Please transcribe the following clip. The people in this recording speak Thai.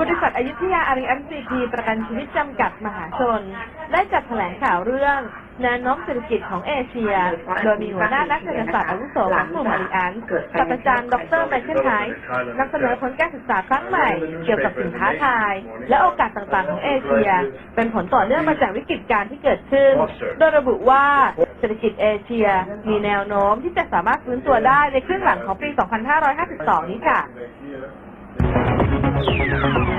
บริษัทอยุธยาอารีอันซีพีประกันชีวิตจำกัดมหาชน ได้จัดแถลงข่าวเรื่องแนวโน้มเศรษฐกิจของเอเชีย โดยมีหัวหน้านักเศรษฐศาสตร์อาวุโสของกลุ่มอารีอันศาสตราจารย์ดรไมเคิลไฮส์นำเสนอผลการศึกษาครั้งใหม่ เกี่ยวกับสินค้าทายและโอกาสต่างๆของเอเชีย เป็นผลต่อเนื่องมาจากวิกฤตการณ์ที่เกิดขึ้น โดยระบุว่าเศรษฐกิจเอเชีย มีแนวโน้มที่จะสามารถฟื้นตัวได้ในครึ่งหลังของปี 2552 นี้ค่ะ Thank you.